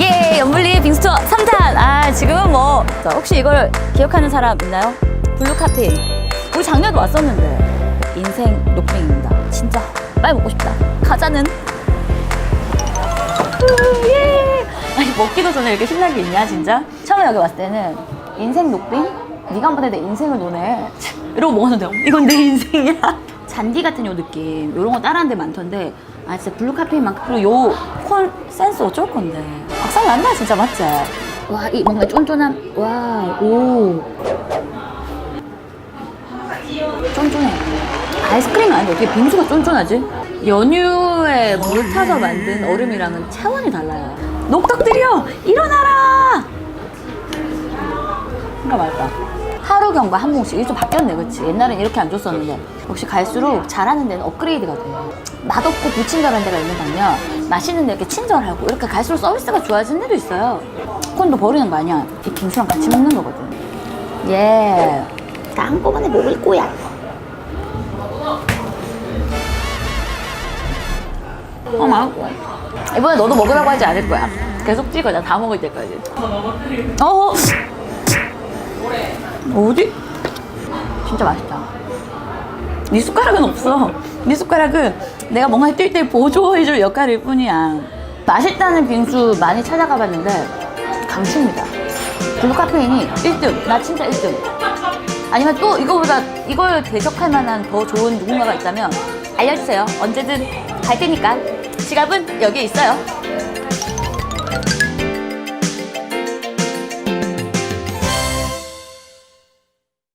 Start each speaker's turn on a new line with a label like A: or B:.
A: 예, 연물리 빙수투어 3탄. 아, 지금은 뭐, 자, 혹시 이걸 기억하는 사람 있나요? 블루 카페인. 우리 작년에도 왔었는데. 인생 녹빙입니다. 진짜 빨리 먹고 싶다. 가자는. 우, 예. 아니, 먹기도 전에 이렇게 신난 게 있냐, 진짜? 처음에 여기 왔을 때는 인생 녹빙? 네가 한번 내 인생을 노네. 이러고 먹었는데, 이건 내 인생이야. 잔디 같은 요 느낌. 요런 거 따라하는 데 많던데, 아, 진짜 블루 카페인만큼, 그리고 요콘 센스 어쩔 건데. 악상 난다, 진짜 맞지? 와, 이 뭔가 쫀쫀한, 와, 오. 쫀쫀해. 아이스크림이 아닌데 어떻게 빙수가 쫀쫀하지? 연유에 물 타서 만든 얼음이랑은 차원이 달라요. 녹덕들이여 일어나라! 그러니까 맛있 경과 한 봉씩 이게 좀 바뀌었네, 그치? 옛날엔 이렇게 안 줬었는데 역시 갈수록 잘하는 데는 업그레이드가 돼. 맛없고 불친절한 데가 있는 반면 맛있는 데 이렇게 친절하고 이렇게 갈수록 서비스가 좋아진 데도 있어요. 콘도 버리는 거 아니야. 이 빙수랑 같이 먹는 거거든. 예. 다 한꺼번에 먹을 거야. 어, 맛있고. 이번에 너도 먹으라고 하지 않을 거야. 계속 찍어, 나 다 먹을 때까지. 어? 어디? 진짜 맛있다. 네 숟가락은 없어. 네 숟가락은 내가 뭔가 뛸 때 보조해줄 역할일 뿐이야. 맛있다는 빙수 많이 찾아가 봤는데 강추입니다. 블루 카페인이 1등. 나 진짜 1등. 아니면 또 이거보다 이걸 대적할 만한 더 좋은 누군가가 있다면 알려주세요. 언제든 갈 테니까. 지갑은 여기에 있어요.